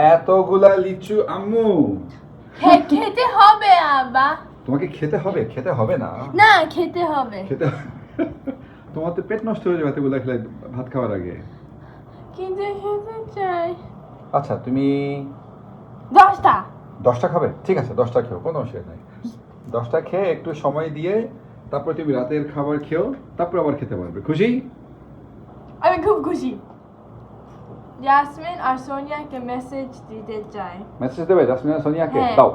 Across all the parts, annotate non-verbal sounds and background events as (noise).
এতগুলা লিচু আম্মু। খেতে হবে আবা তোমাকে খেতে হবে খেতে হবে না। না খেতে হবে। খেতে তোমার তো পেট নষ্ট হয়ে যাবে এতগুলা খেলে ভাত খাওয়ার আগে। কিন্তু খেতে চাই। আচ্ছা তুমি দশটা। দশটা খাবে? ঠিক আছে দশটা খেও কোনো অসুবিধা নেই। দশটা খেয়ে একটু সময় দিয়ে তারপর তুমি রাতের খাবার খেও তারপর আবার খেতে পারবে। খুশি? আমি খুব খুশি। জাসমিন আর সোনিয়াকে মেসেজ দিতে চাই মেসেজ দেবে জাসমিনা সোনিয়াকে হ্যাঁ। দাও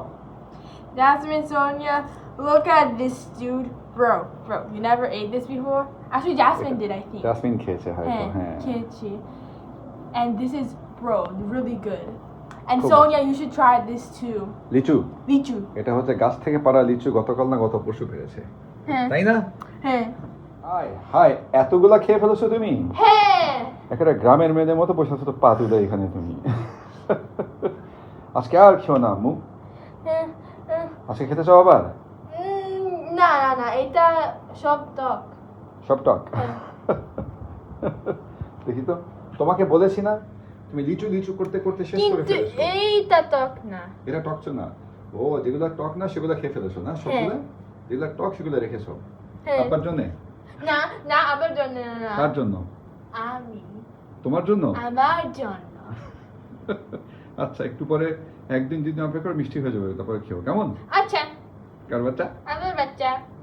Jasmine, Sonia, look at this dude. Bro, bro, you never ate this before? Actually, Jasmine did, I think. Jasmine খেয়েছে হয়তো হ্যাঁ. And this is, bro, really good. And Cool. Sonia, you should try this too. লিচু Lichu. এটা হচ্ছে গাছ থেকে পাড়া লিচু গতকাল না গত পরশু পেরেছে. তাই না Hey. হাই হাই এতগুলা খেয়ে ফেলেছো তুমি Hey. একেবারে গ্রামের মেয়েদের মতো বসে আছো তো পা তুলে এখানে তুমি। আজকে আর খেও না আম্মু আজকে খেতে চাও আবার? না না না এটা সব টক। সব টক? হ্যাঁ। দেখি তো তোমাকে বলেছি না তুমি লিচু লিচু করতে করতে শেষ করে ফেলেছো। এইটা টক না। এটা টক না। ও যেগুলো টক না সেগুলো খেয়ে ফেলেছো না? সবগুলো? যেগুলো টক সেগুলো রেখেছো? হ্যাঁ। আপনার জন্য? না না আমার জন্য না। কার জন্য? আমি তোমার জন্য? আমার জন্য। (laughs) আচ্ছা একটু পরে একদিন যদি অপেক্ষা করে মিষ্টি হয়ে যাবে তারপরে খেও কেমন? আচ্ছা। কার বাচ্চা? আমার বাচ্চা।